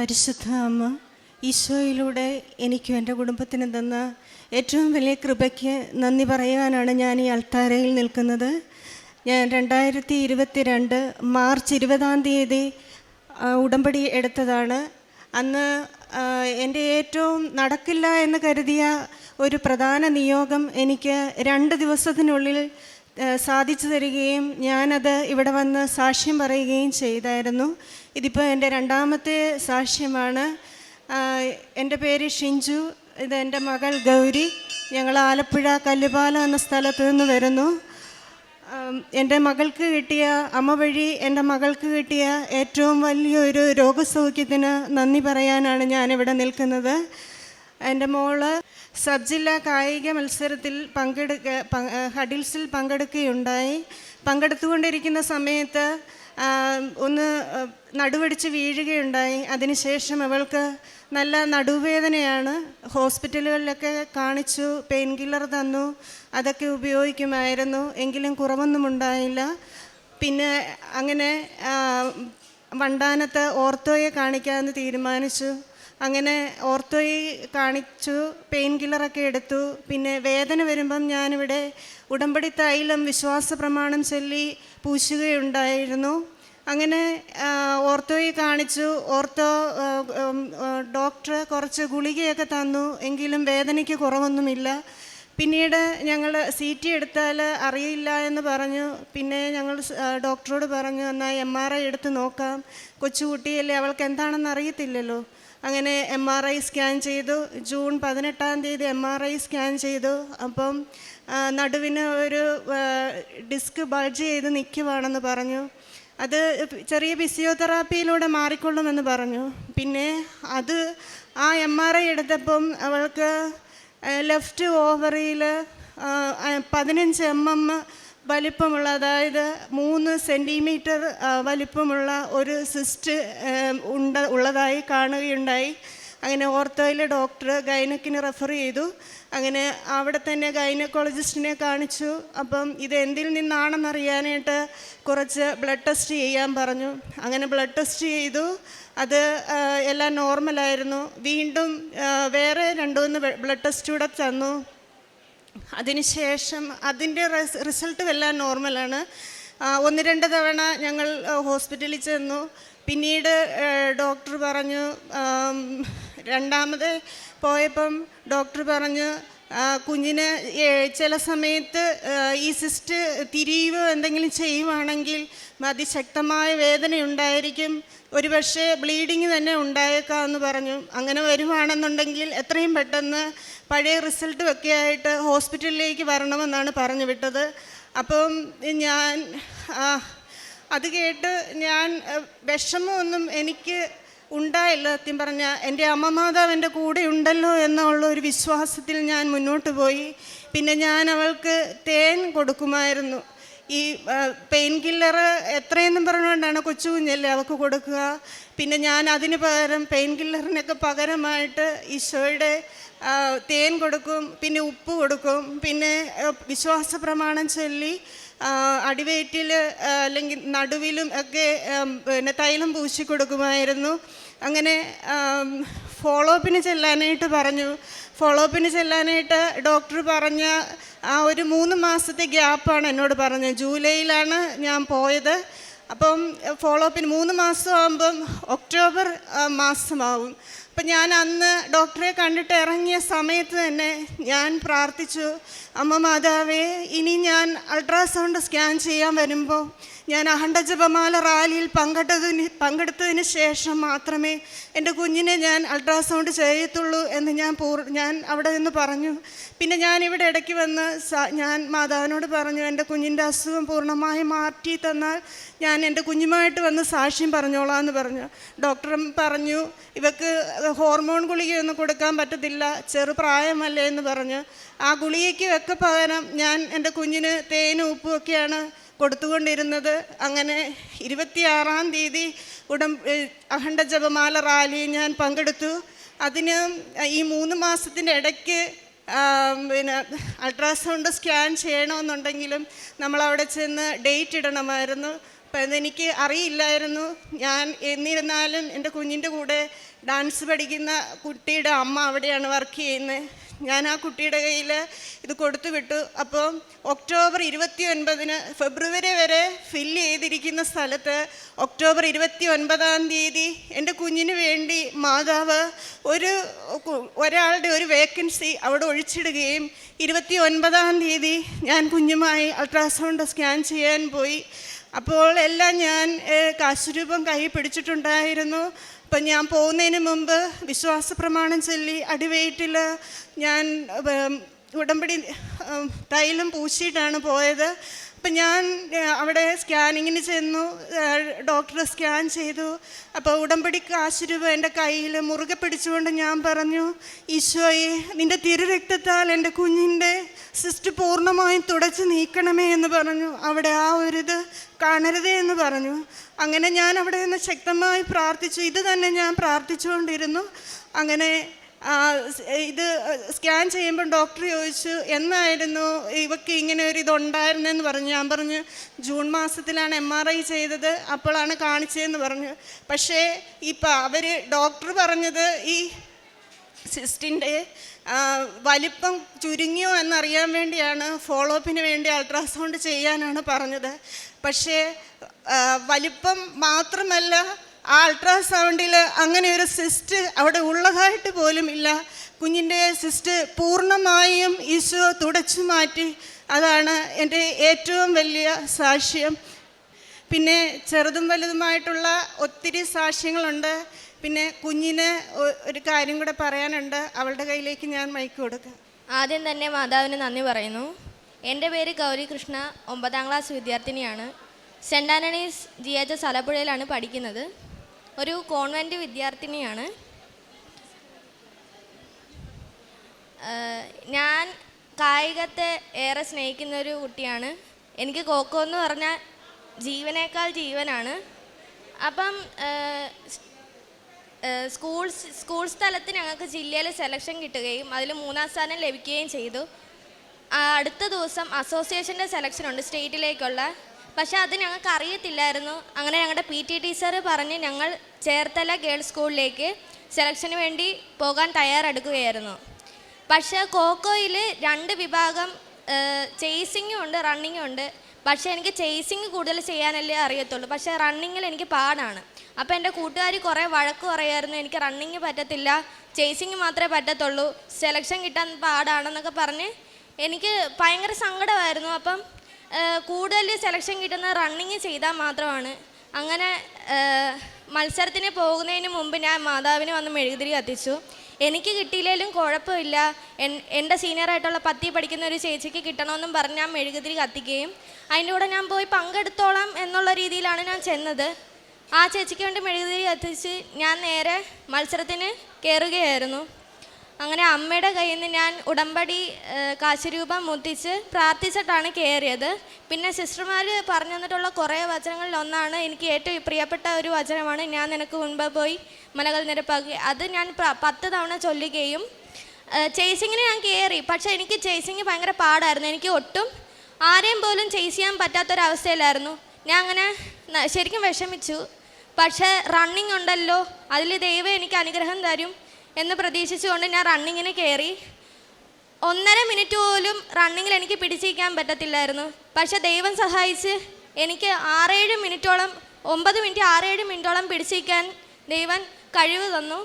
പരിശുദ്ധ ഈശോയിലൂടെ എനിക്കും എന്റെ കുടുംബത്തിന് തന്ന ഏറ്റവും വലിയ കൃപയ്ക്ക് നന്ദി പറയുവാനാണ് ഞാൻ ഈ അൾത്താരയിൽ നിൽക്കുന്നത്. ഞാൻ രണ്ടായിരത്തി ഇരുപത്തി രണ്ട് മാർച്ച് ഇരുപതാം തീയതി ഉടമ്പടി എടുത്തതാണ്. അന്ന് എന്റെ ഏറ്റവും നടക്കില്ല എന്ന് കരുതിയ ഒരു പ്രധാന നിയോഗം എനിക്ക് രണ്ട് ദിവസത്തിനുള്ളിൽ സാധിച്ചു തരികയും ഞാനത് ഇവിടെ വന്ന് സാക്ഷ്യം പറയുകയും ചെയ്തായിരുന്നു. ഇതിപ്പോൾ എന്റെ രണ്ടാമത്തെ സാക്ഷ്യമാണ്. എന്റെ പേര് ഷിഞ്ചു ഇത് എന്റെ മകൾ ഗൗരി. ഞങ്ങൾ ആലപ്പുഴ കല്ലുപാലം എന്ന സ്ഥലത്ത് നിന്ന് വരുന്നു. എന്റെ മകൾക്ക് കിട്ടിയ അമ്മ വഴി എന്റെ മകൾക്ക് കിട്ടിയ ഏറ്റവും വലിയൊരു രോഗസൗഖ്യത്തിന് നന്ദി പറയാനാണ് ഞാനിവിടെ നിൽക്കുന്നത്. എന്റെ മോൾ സബ് ജില്ലാ കായിക മത്സരത്തിൽ പങ്കെടുക്ക ഹഡിൽസിൽ പങ്കെടുക്കുകയുണ്ടായി. പങ്കെടുത്തുകൊണ്ടിരിക്കുന്ന സമയത്ത് ഒന്ന് നടുവടിച്ച് വീഴുകയുണ്ടായി. അതിനുശേഷം അവൾക്ക് നല്ല നടുവേദനയാണ്. ഹോസ്പിറ്റലുകളിലൊക്കെ കാണിച്ചു പെയിൻ കില്ലർ തന്നു അതൊക്കെ ഉപയോഗിക്കുമായിരുന്നു. എങ്കിലും കുറവൊന്നും ഉണ്ടായില്ല. പിന്നെ അങ്ങനെ വണ്ടാനത്ത് ഓർത്തോയെ കാണിക്കാമെന്ന് തീരുമാനിച്ചു. അങ്ങനെ ഓർത്തോയി കാണിച്ചു പെയിൻ കില്ലറൊക്കെ എടുത്തു. പിന്നെ വേദന വരുമ്പം ഞാനിവിടെ ഉടമ്പടി തൈലം വിശ്വാസ പ്രമാണം ചൊല്ലി പൂശുകയുണ്ടായിരുന്നു. അങ്ങനെ ഓർത്തോയി കാണിച്ചു. ഓർത്തോ ഡോക്ടർ കുറച്ച് ഗുളികയൊക്കെ തന്നു. എങ്കിലും വേദനയ്ക്ക് കുറവൊന്നുമില്ല. പിന്നീട് ഞങ്ങൾ സി ടി എടുത്താൽ അറിയില്ല എന്ന് പറഞ്ഞു. പിന്നെ ഞങ്ങൾ ഡോക്ടറോട് പറഞ്ഞു എന്നാൽ എം ആർ ഐ എടുത്ത് നോക്കാം. കൊച്ചുകുട്ടിയല്ലേ അവൾക്ക് എന്താണെന്ന് അറിയത്തില്ലല്ലോ. അങ്ങനെ എം ആർ ഐ സ്കാൻ ചെയ്തു. ജൂൺ പതിനെട്ടാം തീയതി എം ആർ ഐ സ്കാൻ ചെയ്തു. അപ്പം നടുവിന് ഒരു ഡിസ്ക് ബൾജ് ചെയ്ത് നിൽക്കുവാണെന്ന് പറഞ്ഞു. അത് ചെറിയ ഫിസിയോതെറാപ്പിയിലൂടെ മാറിക്കൊള്ളുമെന്ന് പറഞ്ഞു. പിന്നെ അത് ആ എം ആർ ഐ എടുത്തപ്പം അവൾക്ക് ലെഫ്റ്റ് ഓവറിയിൽ പതിനഞ്ച് എം എം വലിപ്പമുള്ള അതായത് മൂന്ന് സെന്റിമീറ്റർ വലിപ്പമുള്ള ഒരു സിസ്റ്റ് ഉണ്ട ഉള്ളതായി കാണുകയുണ്ടായി. അങ്ങനെ ഓർത്തോയിലെ ഡോക്ടർ ഗൈനക്കിന് റെഫർ ചെയ്തു. അങ്ങനെ അവിടെ തന്നെ ഗൈനക്കോളജിസ്റ്റിനെ കാണിച്ചു. അപ്പം ഇത് എന്തിൽ നിന്നാണെന്നറിയാനായിട്ട് കുറച്ച് ബ്ലഡ് ടെസ്റ്റ് ചെയ്യാൻ പറഞ്ഞു. അങ്ങനെ ബ്ലഡ് ടെസ്റ്റ് ചെയ്തു. അത് എല്ലാം നോർമലായിരുന്നു. വീണ്ടും വേറെ രണ്ടു മൂന്ന് ബ്ലഡ് ടെസ്റ്റ് കൂടെ തന്നു. അതിനുശേഷം അതിന്റെ റിസൾട്ട് എല്ലാം നോർമലാണ്. ഒന്ന് രണ്ട് തവണ ഞങ്ങൾ ഹോസ്പിറ്റലിൽ ചെന്നു. പിന്നീട് ഡോക്ടർ പറഞ്ഞു രണ്ടാമത് പോയപ്പം ഡോക്ടർ പറഞ്ഞു കുഞ്ഞിന് ചില സമയത്ത് ഈ സിസ്റ്റ് തിരിയുകയോ എന്തെങ്കിലും ചെയ്യുവാണെങ്കിൽ അതിശക്തമായ വേദന ഉണ്ടായിരിക്കും. ഒരുപക്ഷെ ബ്ലീഡിങ് തന്നെ ഉണ്ടായേക്കാം എന്ന് പറഞ്ഞു. അങ്ങനെ വരുവാണെന്നുണ്ടെങ്കിൽ എത്രയും പെട്ടെന്ന് പഴയ റിസൾട്ട് ഒക്കെ ആയിട്ട് ഹോസ്പിറ്റലിലേക്ക് വരണമെന്നാണ് പറഞ്ഞു വിട്ടത്. അപ്പം ഞാൻ അത് കേട്ട് ഞാൻ വിഷമമൊന്നും എനിക്ക് ഉണ്ടായില്ല സത്യം പറഞ്ഞ എന്റെ അമ്മ മാതാവ് എന്റെ കൂടെ ഉണ്ടല്ലോ എന്നുള്ള ഒരു വിശ്വാസത്തിൽ ഞാൻ മുന്നോട്ട് പോയി. പിന്നെ ഞാൻ അവൾക്ക് തേൻ കൊടുക്കുമായിരുന്നു. ഈ പെയിൻ കില്ലർ എത്രയെന്നും പറഞ്ഞുകൊണ്ടാണ് കൊച്ചു കുഞ്ഞല്ലേ അവൾക്ക് കൊടുക്കുക. പിന്നെ ഞാൻ അതിന് പകരം പെയിൻ കില്ലറിനൊക്കെ പകരമായിട്ട് ഈശോയുടെ തേൻ കൊടുക്കും പിന്നെ ഉപ്പ് കൊടുക്കും പിന്നെ വിശ്വാസ പ്രമാണം ചൊല്ലി അടിവയറ്റിൽ അല്ലെങ്കിൽ നടുവിലും ഒക്കെ പിന്നെ തൈലം പൂശി കൊടുക്കുമായിരുന്നു. അങ്ങനെ ഫോളോ അപ്പിന് ചെല്ലാനായിട്ട് പറഞ്ഞു. ഫോളോ അപ്പിന് ചെല്ലാനായിട്ട് ഡോക്ടർ പറഞ്ഞ ആ ഒരു മൂന്ന് മാസത്തെ ഗ്യാപ്പാണ് എന്നോട് പറഞ്ഞത്. ജൂലൈയിലാണ് ഞാൻ പോയത്. അപ്പം ഫോളോ അപ്പിന് മൂന്ന് മാസം ആകുമ്പം ഒക്ടോബർ മാസമാവും. അപ്പം ഞാൻ അന്ന് ഡോക്ടറെ കണ്ടിട്ട് ഇറങ്ങിയ സമയത്ത് തന്നെ ഞാൻ പ്രാർത്ഥിച്ചു. അമ്മ മാതാവേ ഇനി ഞാൻ അൾട്രാസൗണ്ട് സ്കാൻ ചെയ്യാൻ വരുമ്പോൾ ഞാൻ അഹണ്ഡ ജപമാല റാലിയിൽ പങ്കെടുത്തതിന് പങ്കെടുത്തതിന് ശേഷം മാത്രമേ എന്റെ കുഞ്ഞിനെ ഞാൻ അൾട്രാസൗണ്ട് ചെയ്യത്തുള്ളൂ എന്ന് ഞാൻ പൂർ ഞാൻ അവിടെ നിന്ന് പറഞ്ഞു. പിന്നെ ഞാൻ ഇവിടെ ഇടയ്ക്ക് വന്ന് ഞാൻ മാതാവിനോട് പറഞ്ഞു എന്റെ കുഞ്ഞിന്റെ അസുഖം പൂർണമായി മാറ്റി തന്നാൽ ഞാൻ എന്റെ കുഞ്ഞുമായിട്ട് വന്ന് സാക്ഷ്യം പറഞ്ഞോളാം എന്ന് പറഞ്ഞു. ഡോക്ടറും പറഞ്ഞു ഇവക്ക് ഹോർമോൺ ഗുളികയൊന്നും കൊടുക്കാൻ പറ്റത്തില്ല ചെറുപ്രായമല്ലേ എന്ന് പറഞ്ഞു. ആ ഗുളികയ്ക്ക് വെക്ക പകരം ഞാൻ എന്റെ കുഞ്ഞിന് തേനും ഉപ്പും ഒക്കെയാണ് കൊടുത്തുകൊണ്ടിരുന്നത് അങ്ങനെ ഇരുപത്തിയാറാം തീയതി ഉടം അഖണ്ഡ ജപമാല റാലി ഞാൻ പങ്കെടുത്തു. അതിന് ഈ മൂന്ന് മാസത്തിന്റെ ഇടയ്ക്ക് പിന്നെ അൾട്രാസൗണ്ട് സ്കാൻ ചെയ്യണമെന്നുണ്ടെങ്കിലും നമ്മളവിടെ ചെന്ന് ഡേറ്റ് ഇടണമായിരുന്നു. അപ്പം അതെനിക്ക് അറിയില്ലായിരുന്നു. ഞാൻ എന്നിരുന്നാലും എന്റെ കുഞ്ഞിന്റെ കൂടെ ഡാൻസ് പഠിക്കുന്ന കുട്ടിയുടെ അമ്മ അവിടെയാണ് വർക്ക് ചെയ്യുന്നത്. ഞാൻ ആ കുട്ടിയുടെ കയ്യിൽ ഇത് കൊടുത്തു വിട്ടു. അപ്പോൾ ഒക്ടോബർ ഇരുപത്തി ഒൻപതിന് ഫെബ്രുവരി വരെ ഫില്ല് ചെയ്തിരിക്കുന്ന സ്ഥലത്ത് ഒക്ടോബർ ഇരുപത്തി ഒൻപതാം തീയതി എന്റെ കുഞ്ഞിന് വേണ്ടി മാതാവ് ഒരു ഒരാളുടെ ഒരു വേക്കൻസി അവിടെ ഒഴിച്ചിടുകയും ഇരുപത്തി ഒൻപതാം തീയതി ഞാൻ കുഞ്ഞുമായി അൾട്രാസൗണ്ട് സ്കാൻ ചെയ്യാൻ പോയി. അപ്പോൾ എല്ലാം ഞാൻ കാശുരൂപം കൈ പിടിച്ചിട്ടുണ്ടായിരുന്നു. അപ്പം ഞാൻ പോകുന്നതിന് മുമ്പ് വിശ്വാസ പ്രമാണം ചൊല്ലി അടിവയറ്റിൽ ഞാൻ ഉടമ്പടി തൈലം പൂശിയിട്ടാണ് പോയത്. അപ്പം ഞാൻ അവിടെ സ്കാനിങ്ങിന് ചെന്നു ഡോക്ടർ സ്കാൻ ചെയ്തു. അപ്പോൾ ഉടമ്പടി കാശുരൂപ എന്റെ കയ്യിൽ മുറുകെ പിടിച്ചുകൊണ്ട് ഞാൻ പറഞ്ഞു ഈശോയെ നിന്റെ തിരുരക്തത്താൽ എന്റെ കുഞ്ഞിന്റെ സിസ്റ്റ് പൂർണമായും തുടച്ച് നീക്കണമേ എന്ന് പറഞ്ഞു. അവിടെ ആ ഒരു ഇത് കാണരുതേ എന്ന് പറഞ്ഞു. അങ്ങനെ ഞാൻ അവിടെ നിന്ന് ശക്തമായി പ്രാർത്ഥിച്ചു. ഇത് തന്നെ ഞാൻ പ്രാർത്ഥിച്ചുകൊണ്ടിരുന്നു. അങ്ങനെ ഇത് സ്കാൻ ചെയ്യുമ്പോൾ ഡോക്ടർ ചോദിച്ചു എന്നായിരുന്നു ഇവക്ക് ഇങ്ങനെ ഒരു ഇതുണ്ടായിരുന്നെന്ന് പറഞ്ഞു. ഞാൻ പറഞ്ഞു ജൂൺ മാസത്തിലാണ് എം ആർ ഐ ചെയ്തത് അപ്പോഴാണ് കാണിച്ചതെന്ന് പറഞ്ഞു. പക്ഷേ ഇപ്പം അവർ ഡോക്ടർ പറഞ്ഞത് ഈ സിസ്റ്റിന്റെ വലിപ്പം ചുരുങ്ങിയോ എന്നറിയാൻ വേണ്ടിയാണ് ഫോളോ അപ്പിന് വേണ്ടി അൾട്രാസൗണ്ട് ചെയ്യാനാണ് പറഞ്ഞത്. പക്ഷേ വലിപ്പം മാത്രമല്ല ആ അൾട്രാസൗണ്ടിൽ അങ്ങനെ ഒരു സിസ്റ്റ് അവിടെ ഉള്ളതായിട്ട് പോലും ഇല്ല. കുഞ്ഞിന്റെ സിസ്റ്റ് പൂർണമായും ഈശോ തുടച്ചു മാറ്റി. അതാണ് എന്റെ ഏറ്റവും വലിയ സാക്ഷ്യം. പിന്നെ ചെറുതും വലുതുമായിട്ടുള്ള ഒത്തിരി സാക്ഷ്യങ്ങളുണ്ട്. പിന്നെ കുഞ്ഞിന് ഒരു കാര്യം കൂടെ പറയാനുണ്ട്. അവളുടെ കയ്യിലേക്ക് ഞാൻ മൈക്ക് കൊടുക്കാം. ആദ്യം തന്നെ മാതാവിന് നന്ദി പറയുന്നു. എന്റെ പേര് ഗൗരി കൃഷ്ണ ഒമ്പതാം ക്ലാസ് വിദ്യാർത്ഥിനിയാണ്. Saint Antony's G H S ആലപ്പുഴയിലാണ് പഠിക്കുന്നത്. ഒരു കോൺവെന്റ് വിദ്യാർത്ഥിനിയാണ്. ഞാൻ കായികത്തെ ഏറെ സ്നേഹിക്കുന്ന ഒരു കുട്ടിയാണ്. എനിക്ക് കോക്കോ എന്ന് പറഞ്ഞാൽ ജീവനേക്കാൾ ജീവനാണ്. അപ്പം സ്കൂൾ സ്കൂൾ സ്ഥലത്ത് ഞങ്ങൾക്ക് ജില്ലയിൽ സെലക്ഷൻ കിട്ടുകയും അതിൽ മൂന്നാം സ്ഥാനം ലഭിക്കുകയും ചെയ്തു. അടുത്ത ദിവസം അസോസിയേഷന്റെ സെലക്ഷൻ ഉണ്ട് സ്റ്റേറ്റിലേക്കുള്ള. പക്ഷെ അത് ഞങ്ങൾക്ക് അറിയത്തില്ലായിരുന്നു. അങ്ങനെ ഞങ്ങളുടെ പി ടി ടീച്ചർ പറഞ്ഞ് ഞങ്ങൾ ചേർത്തല ഗേൾസ് സ്കൂളിലേക്ക് സെലക്ഷന് വേണ്ടി പോകാൻ തയ്യാറെടുക്കുകയായിരുന്നു. പക്ഷേ കോക്കോയിൽ രണ്ട് വിഭാഗം ചേസിങ്ങും ഉണ്ട് റണ്ണിങ്ങും ഉണ്ട്. പക്ഷേ എനിക്ക് ചേസിങ് കൂടുതൽ ചെയ്യാനല്ലേ അറിയത്തുള്ളൂ. പക്ഷേ റണ്ണിങ്ങിൽ എനിക്ക് പാടാണ്. അപ്പോൾ എന്റെ കൂട്ടുകാർ കുറേ വഴക്ക് പറയായിരുന്നു എനിക്ക് റണ്ണിങ് പറ്റത്തില്ല ചേസിങ് മാത്രമേ പറ്റത്തുള്ളൂ സെലക്ഷൻ കിട്ടാൻ പാടാണെന്നൊക്കെ പറഞ്ഞ് എനിക്ക് ഭയങ്കര സങ്കടമായിരുന്നു. അപ്പം കൂടുതൽ സെലക്ഷൻ കിട്ടുന്ന റണ്ണിങ് ചെയ്താൽ മാത്രമാണ്. അങ്ങനെ മത്സരത്തിന് പോകുന്നതിന് മുമ്പ് ഞാൻ മാതാവിന് വന്ന് മെഴുകുതിരി കത്തിച്ചു. എനിക്ക് കിട്ടിയില്ലെങ്കിലും കുഴപ്പമില്ല. എൻ എന്റെ സീനിയറായിട്ടുള്ള പത്തി പഠിക്കുന്ന ഒരു ചേച്ചിക്ക് കിട്ടണമെന്നും പറഞ്ഞ് ഞാൻ മെഴുകുതിരി കത്തിക്കുകയും അതിന്റെ കൂടെ ഞാൻ പോയി പങ്കെടുത്തോളാം എന്നുള്ള രീതിയിലാണ് ഞാൻ ചെന്നത്. ആ ചേച്ചിക്ക് വേണ്ടി മെഴുകുതിരി കത്തിച്ച് ഞാൻ നേരെ മത്സരത്തിന് കയറുകയായിരുന്നു അങ്ങനെ അമ്മയുടെ കയ്യിൽ നിന്ന് ഞാൻ ഉടമ്പടി കാശുരൂപം മുത്തിച്ച് പ്രാർത്ഥിച്ചിട്ടാണ് കയറിയത്. പിന്നെ സിസ്റ്റർമാർ പറഞ്ഞു തന്നിട്ടുള്ള കുറേ വചനങ്ങളിൽ ഒന്നാണ് എനിക്ക് ഏറ്റവും പ്രിയപ്പെട്ട ഒരു വചനമാണ് ഞാൻ നിനക്ക് മുൻപ് പോയി മലകൾ നിരപ്പാക്കി. അത് ഞാൻ പത്ത് തവണ ചൊല്ലുകയും ചേസിങ്ങിന് ഞാൻ കയറി. പക്ഷേ എനിക്ക് ചേസിങ് ഭയങ്കര പാടായിരുന്നു. എനിക്ക് ഒട്ടും ആരെയും പോലും ചേസ് ചെയ്യാൻ പറ്റാത്തൊരവസ്ഥയിലായിരുന്നു. ഞാൻ അങ്ങനെ ശരിക്കും വിഷമിച്ചു. പക്ഷേ റണ്ണിങ് ഉണ്ടല്ലോ അതിൽ ദൈവം എനിക്ക് അനുഗ്രഹം തരും. എന്ന് പ്രതീക്ഷിച്ചുകൊണ്ട് ഞാൻ റണ്ണിങ്ങിന് കയറി ഒന്നര മിനിറ്റ് പോലും റണ്ണിങ്ങിൽ എനിക്ക് പിടിച്ചിരിക്കാൻ പറ്റത്തില്ലായിരുന്നു. പക്ഷെ ദൈവം സഹായിച്ച് എനിക്ക് ആറേഴ് മിനിറ്റോളം ഒമ്പത് മിനിറ്റ് ആറേഴ് മിനിറ്റോളം പിടിച്ചിരിക്കാൻ ദൈവം കഴിവ് തന്നു.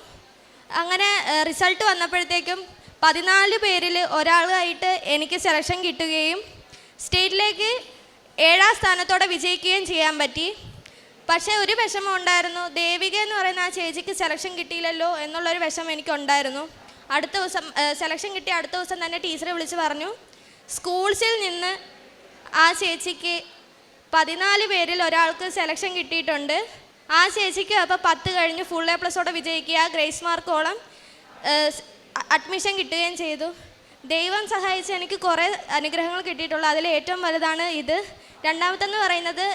അങ്ങനെ റിസൾട്ട് വന്നപ്പോഴത്തേക്കും പതിനാല് പേരിൽ ഒരാളായിട്ട് എനിക്ക് സെലക്ഷൻ കിട്ടുകയും സ്റ്റേറ്റിലേക്ക് ഏഴാം സ്ഥാനത്തോടെ വിജയിക്കുകയും ചെയ്യാൻ പറ്റി. പക്ഷേ ഒരു വിഷമം ഉണ്ടായിരുന്നു. ദേവിക എന്ന് പറയുന്ന ആ ചേച്ചിക്ക് സെലക്ഷൻ കിട്ടിയില്ലല്ലോ എന്നുള്ളൊരു വിഷമം എനിക്കുണ്ടായിരുന്നു. അടുത്ത ദിവസം സെലക്ഷൻ കിട്ടിയ അടുത്ത ദിവസം തന്നെ ടീച്ചറെ വിളിച്ച് പറഞ്ഞു സ്കൂൾസിൽ നിന്ന് ആ ചേച്ചിക്ക് പതിനാല് പേരിൽ ഒരാൾക്ക് സെലക്ഷൻ കിട്ടിയിട്ടുണ്ട്. ആ ചേച്ചിക്ക് അപ്പോൾ പത്ത് കഴിഞ്ഞ് ഫുൾ എ പ്ലസോടെ വിജയിക്കുക. ഗ്രേസ് മാർക്കോളം അഡ്മിഷൻ കിട്ടുകയും ചെയ്തു. ദൈവം സഹായിച്ച് എനിക്ക് കുറേ അനുഗ്രഹങ്ങൾ കിട്ടിയിട്ടുള്ളൂ. അതിൽ ഏറ്റവും വലുതാണ് ഇത്. രണ്ടാമത്തെന്ന് പറയുന്നത്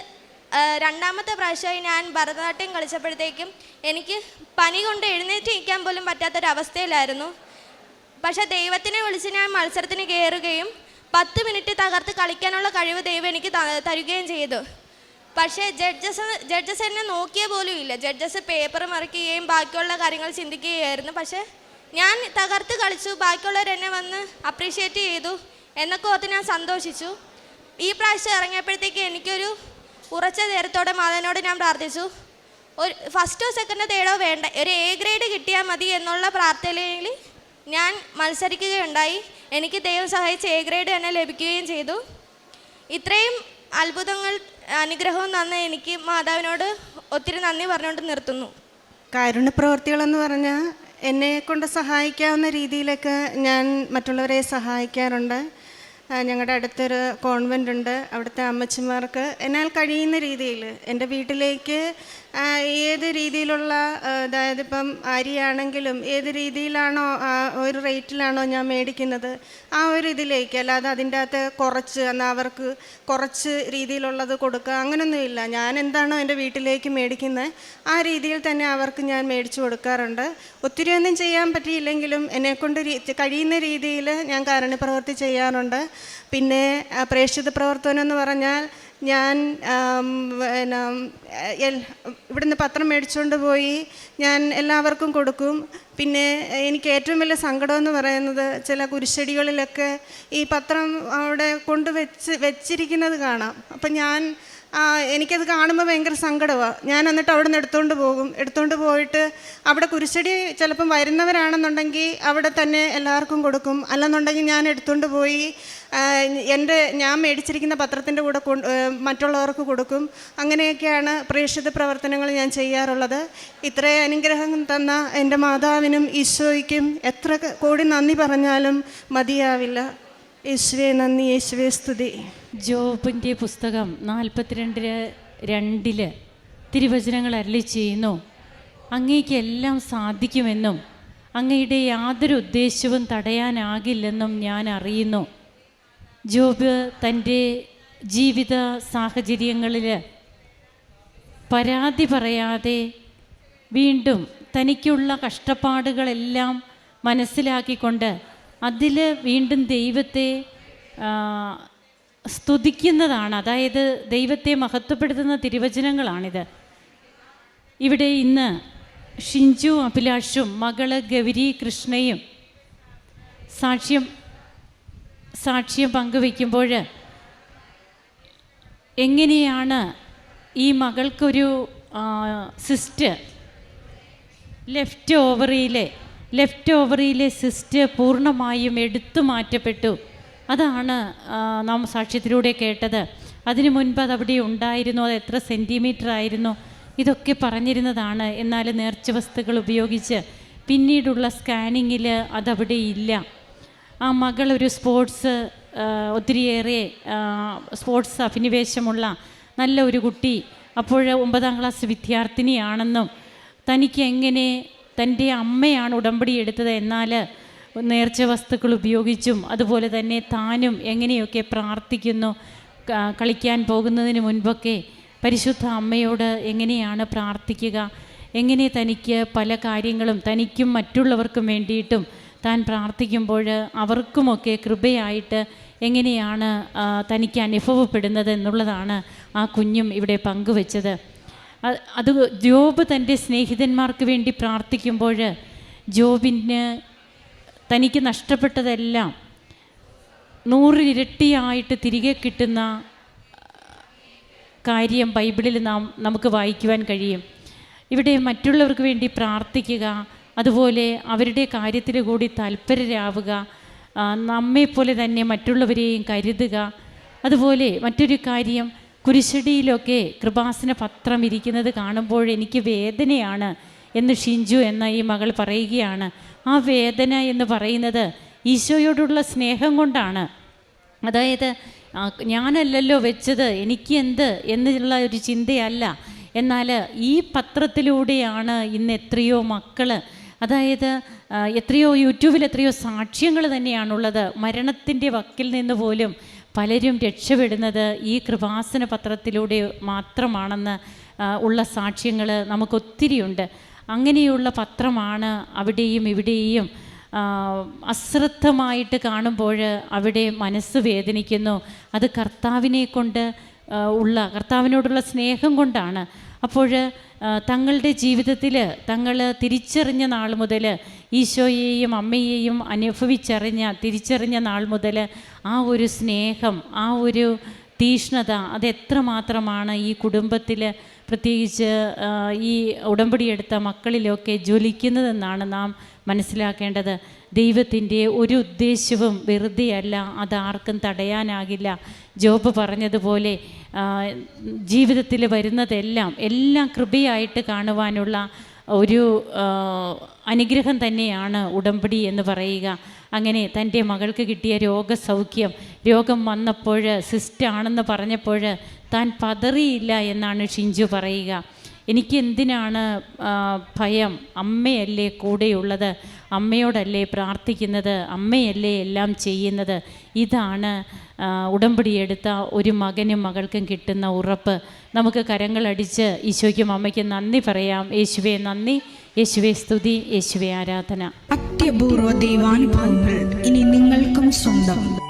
രണ്ടാമത്തെ പ്രാവശ്യമായി ഞാൻ ഭരതനാട്യം കളിച്ചപ്പോഴത്തേക്കും എനിക്ക് പനി കൊണ്ട് എഴുന്നേറ്റ് നിൽക്കാൻ പോലും പറ്റാത്തൊരവസ്ഥയിലായിരുന്നു. പക്ഷേ ദൈവത്തിനെ വിളിച്ച് ഞാൻ മത്സരത്തിന് കയറുകയും പത്ത് മിനിറ്റ് തകർത്ത് കളിക്കാനുള്ള കഴിവ് ദൈവം എനിക്ക് തരികയും ചെയ്തു. പക്ഷേ ജഡ്ജസ് ജഡ്ജസ് എന്നെ നോക്കിയ പോലും ഇല്ല. ജഡ്ജസ് പേപ്പർ മറിക്കുകയും ബാക്കിയുള്ള കാര്യങ്ങൾ ചിന്തിക്കുകയായിരുന്നു. പക്ഷേ ഞാൻ തകർത്ത് കളിച്ചു ബാക്കിയുള്ളവർ എന്നെ വന്ന് അപ്രീഷിയേറ്റ് ചെയ്തു. എന്നൊക്കെ ഓർത്ത് ഞാൻ സന്തോഷിച്ചു. ഈ പ്രാവശ്യം ഇറങ്ങിയപ്പോഴത്തേക്ക് എനിക്കൊരു ഉറച്ച നേരത്തോടെ മാതാവിനോട് ഞാൻ പ്രാർത്ഥിച്ചു. ഒരു ഫസ്റ്റോ സെക്കൻഡോ തേർഡോ വേണ്ട. ഒരു എ ഗ്രേഡ് കിട്ടിയാൽ മതി എന്നുള്ള പ്രാർത്ഥനയിൽ ഞാൻ മത്സരിക്കുകയുണ്ടായി. എനിക്ക് ദൈവം സഹായിച്ച് എ ഗ്രേഡ് തന്നെ ലഭിക്കുകയും ചെയ്തു. ഇത്രയും അത്ഭുതങ്ങൾ അനുഗ്രഹവും തന്ന എനിക്ക് മാതാവിനോട് ഒത്തിരി നന്ദി പറഞ്ഞുകൊണ്ട് നിർത്തുന്നു. കാരുണ്യപ്രവർത്തികളെന്ന് പറഞ്ഞാൽ എന്നെ കൊണ്ട് സഹായിക്കാവുന്ന രീതിയിലൊക്കെ ഞാൻ മറ്റുള്ളവരെ സഹായിക്കാറുണ്ട്. ഞങ്ങളുടെ അടുത്തൊരു കോൺവെന്റ് ഉണ്ട്. അവിടുത്തെ അമ്മച്ചിമാർക്ക് എന്നാൽ കഴിയുന്ന രീതിയിൽ എന്റെ വീട്ടിലേക്ക് ഏത് രീതിയിലുള്ള അതായത് ഇപ്പം അരിയാണെങ്കിലും ഏത് രീതിയിലാണോ ഒരു റേറ്റിലാണോ ഞാൻ മേടിക്കുന്നത് ആ ഒരു ഇതിലേക്ക് അല്ലാതെ അതിന്റെ അകത്ത് കുറച്ച് എന്നാൽ അവർക്ക് കുറച്ച് രീതിയിലുള്ളത് കൊടുക്കുക അങ്ങനൊന്നുമില്ല ഞാൻ എന്താണോ എന്റെ വീട്ടിലേക്ക് മേടിക്കുന്നത് ആ രീതിയിൽ തന്നെ അവർക്ക് ഞാൻ മേടിച്ചു കൊടുക്കാറുണ്ട്. ഒത്തിരി ഒന്നും ചെയ്യാൻ പറ്റിയില്ലെങ്കിലും എന്നെക്കൊണ്ട് കഴിയുന്ന രീതിയിൽ ഞാൻ കാരുണ്യപ്രവൃത്തി ചെയ്യാറുണ്ട്. പിന്നെ പ്രേക്ഷിത പ്രവർത്തനം എന്ന് പറഞ്ഞാൽ ഞാൻ പിന്നെ ഇവിടുന്ന് പത്രം മേടിച്ചുകൊണ്ട് പോയി. ഞാൻ എല്ലാവർക്കും കൊടുക്കും. പിന്നെ എനിക്ക് ഏറ്റവും വലിയ സങ്കടം എന്ന് പറയുന്നത് ചില കുരിശടികളിലൊക്കെ ഈ പത്രം അവിടെ കൊണ്ടുവച്ച് വെച്ചിരിക്കുന്നത് കാണാം. അപ്പം ഞാൻ എനിക്കത് കാണുമ്പോൾ ഭയങ്കര സങ്കടമാണ് ഞാൻ എന്നിട്ട് അവിടെ നിന്ന് എടുത്തുകൊണ്ട് പോകും. എടുത്തുകൊണ്ട് പോയിട്ട് അവിടെ കുരിശടി ചിലപ്പം വരുന്നവരാണെന്നുണ്ടെങ്കിൽ അവിടെ തന്നെ എല്ലാവർക്കും കൊടുക്കും. അല്ലെന്നുണ്ടെങ്കിൽ ഞാൻ എടുത്തുകൊണ്ട് പോയി എന്റെ ഞാൻ മേടിച്ചിരിക്കുന്ന പത്രത്തിന്റെ കൂടെ മറ്റുള്ളവർക്ക് കൊടുക്കും. അങ്ങനെയൊക്കെയാണ് പ്രേക്ഷിത പ്രവർത്തനങ്ങൾ ഞാൻ ചെയ്യാറുള്ളത്. ഇത്രയും അനുഗ്രഹം തന്ന എന്റെ മാതാവിനും ഈശോയ്ക്കും എത്ര കോടി നന്ദി പറഞ്ഞാലും മതിയാവില്ല. യേശുവേ നന്ദി യേശുവേ സ്തുതി. ജോബിന്റെ പുസ്തകം നാൽപ്പത്തിരണ്ടിൽ രണ്ടിൽ തിരുവചനങ്ങൾ അരളി ചെയ്യുന്നു. അങ്ങേക്ക് എല്ലാം സാധിക്കുമെന്നും അങ്ങയുടെ യാതൊരു ഉദ്ദേശവും തടയാനാകില്ലെന്നും ഞാൻ അറിയുന്നു. ജോബ് തന്റെ ജീവിത സാഹചര്യങ്ങളിൽ പരാതി പറയാതെ വീണ്ടും തനിക്കുള്ള കഷ്ടപ്പാടുകളെല്ലാം മനസ്സിലാക്കിക്കൊണ്ട് അതിൽ വീണ്ടും ദൈവത്തെ സ്തുതിക്കുന്നതാണ്. അതായത് ദൈവത്തെ മഹത്വപ്പെടുത്തുന്ന തിരുവചനങ്ങളാണിത്. ഇവിടെ ഇന്ന് ഷിഞ്ചു അഭിലാഷും മകൾ ഗൗരി കൃഷ്ണയും സാക്ഷ്യം സാക്ഷ്യം പങ്കുവയ്ക്കുമ്പോൾ എങ്ങനെയാണ് ഈ മകൾക്കൊരു സിസ്റ്റ് ലെഫ്റ്റ് ഓവറിയിലെ ലെഫ്റ്റ് ഓവറിയിലെ സിസ്റ്റ് പൂർണമായും എടുത്തു മാറ്റപ്പെട്ടു. അതാണ് നാം സാക്ഷ്യത്തിലൂടെ കേട്ടത്. അതിനു മുൻപ് അത് അവിടെ ഉണ്ടായിരുന്നു അത് എത്ര സെന്റിമീറ്റർ ആയിരുന്നു ഇതൊക്കെ പറഞ്ഞിരുന്നതാണ്. എന്നാൽ നേർച്ച വസ്തുക്കൾ ഉപയോഗിച്ച് പിന്നീടുള്ള സ്കാനിങ്ങിൽ അതവിടെ ഇല്ല. ആ മകൾ ഒരു സ്പോർട്സ് ഒത്തിരിയേറെ സ്പോർട്സ് അഭിനിവേശമുള്ള നല്ല ഒരു കുട്ടി. അപ്പോൾ ഒമ്പതാം ക്ലാസ് വിദ്യാർത്ഥിനിയാണെന്നും തനിക്ക് എങ്ങനെ തന്റെ അമ്മയാണ് ഉടമ്പടി എടുത്തത് എന്നാൽ നേർച്ച വസ്തുക്കൾ ഉപയോഗിച്ചും അതുപോലെ തന്നെ താനും എങ്ങനെയൊക്കെ പ്രാർത്ഥിക്കുന്നു കളിക്കാൻ പോകുന്നതിന് മുൻപൊക്കെ പരിശുദ്ധ അമ്മയോട് എങ്ങനെയാണ് പ്രാർത്ഥിക്കുക? എങ്ങനെ തനിക്ക് പല കാര്യങ്ങളും തനിക്കും മറ്റുള്ളവർക്കും വേണ്ടിയിട്ടും താൻ പ്രാർത്ഥിക്കുമ്പോൾ അവർക്കുമൊക്കെ കൃപയായിട്ട് എങ്ങനെയാണ് തനിക്ക് അനുഭവപ്പെടുന്നത് എന്നുള്ളതാണ് ആ കുഞ്ഞും ഇവിടെ പങ്കുവെച്ചത്. അത് ജോബ് തന്റെ സ്നേഹിതന്മാർക്ക് വേണ്ടി പ്രാർത്ഥിക്കുമ്പോൾ ജോബിന് തനിക്ക് നഷ്ടപ്പെട്ടതെല്ലാം നൂറിരട്ടിയായിട്ട് തിരികെ കിട്ടുന്ന കാര്യം ബൈബിളിൽ നാം നമുക്ക് വായിക്കുവാൻ കഴിയും. ഇവിടെ മറ്റുള്ളവർക്ക് വേണ്ടി പ്രാർത്ഥിക്കുക അതുപോലെ അവരുടെ കാര്യത്തിൽ കൂടി താല്പര്യരാവുക നമ്മെപ്പോലെ തന്നെ മറ്റുള്ളവരെയും കരുതുക. അതുപോലെ മറ്റൊരു കാര്യം കുരിശടിയിലൊക്കെ കൃപാസന പത്രം ഇരിക്കുന്നത് കാണുമ്പോൾ എനിക്ക് വേദനയാണ് എന്ന് ഷിഞ്ചു എന്ന ഈ മകൾ പറയുകയാണ്. ആ വേദന എന്ന് പറയുന്നത് ഈശോയോടുള്ള സ്നേഹം കൊണ്ടാണ്. അതായത് ഞാനല്ലല്ലോ വെച്ചത് എനിക്ക് എന്ത് എന്നുള്ള ഒരു ചിന്തയല്ല. എന്നാൽ ഈ പത്രത്തിലൂടെയാണ് ഇന്ന് എത്രയോ മക്കൾ അതായത് എത്രയോ യൂട്യൂബിൽ എത്രയോ സാക്ഷ്യങ്ങൾ തന്നെയാണുള്ളത്. മരണത്തിന്റെ വക്കിൽ നിന്ന് പോലും പലരും രക്ഷപ്പെടുന്നത് ഈ കൃപാസന പത്രത്തിലൂടെ മാത്രമാണെന്ന് ഉള്ള സാക്ഷ്യങ്ങൾ നമുക്കൊത്തിരിയുണ്ട്. അങ്ങനെയുള്ള പത്രമാണ് അവിടെയും ഇവിടെയും അശ്രദ്ധമായിട്ട് കാണുമ്പോൾ അവിടെ മനസ്സ് വേദനിക്കുന്നു. അത് കർത്താവിനെ കൊണ്ട് ഉള്ള കർത്താവിനോടുള്ള സ്നേഹം കൊണ്ടാണ്. അപ്പോൾ തങ്ങളുടെ ജീവിതത്തിൽ തങ്ങൾ തിരിച്ചറിഞ്ഞ നാൾ മുതൽ ഈശോയെയും അമ്മയെയും അനുഭവിച്ചറിഞ്ഞ തിരിച്ചറിഞ്ഞ നാൾ മുതൽ ആ ഒരു സ്നേഹം ആ ഒരു തീഷ്ണത അതെത്രമാത്രമാണ് ഈ കുടുംബത്തിൽ പ്രത്യേകിച്ച് ഈ ഉടമ്പടി എടുത്ത മക്കളിലൊക്കെ ജ്വലിക്കുന്നതെന്നാണ് നാം മനസ്സിലാക്കേണ്ടത്. ദൈവത്തിന്റെ ഒരു ഉദ്ദേശവും വെറുതെയല്ല അതാർക്കും തടയാനാകില്ല. ജോബ് പറഞ്ഞതുപോലെ ജീവിതത്തിൽ വരുന്നതെല്ലാം എല്ലാം കൃപയായിട്ട് കാണുവാനുള്ള ഒരു അനുഗ്രഹം തന്നെയാണ് ഉടമ്പടി എന്ന് പറയുക. അങ്ങനെ തന്റെ മകൾക്ക് കിട്ടിയ രോഗസൗഖ്യം രോഗം വന്നപ്പോൾ സിസ്റ്റ് ആണെന്ന് പറഞ്ഞപ്പോൾ താൻ പതറിയില്ല എന്നാണ് ഷിഞ്ചു പറയുക. എനിക്ക് എന്തിനാണ് ഭയം? അമ്മയല്ലേ കൂടെയുള്ളത്? അമ്മയോടല്ലേ പ്രാർത്ഥിക്കുന്നത്? അമ്മയല്ലേ എല്ലാം ചെയ്യുന്നത്? ഇതാണ് ഉടമ്പടി ഉടമ്പടിയെടുത്ത ഒരു മകനും മകൾക്കും കിട്ടുന്ന ഉറപ്പ്. നമുക്ക് കരങ്ങളടിച്ച് ഈശോയ്ക്കും അമ്മയ്ക്കും നന്ദി പറയാം. യേശുവെ നന്ദി. യേശുവെ സ്തുതി. യേശുവെ ആരാധന. അത്യപൂർവ ദൈവാനുഭവങ്ങൾ ഇനി നിങ്ങൾക്കും സ്വന്തം.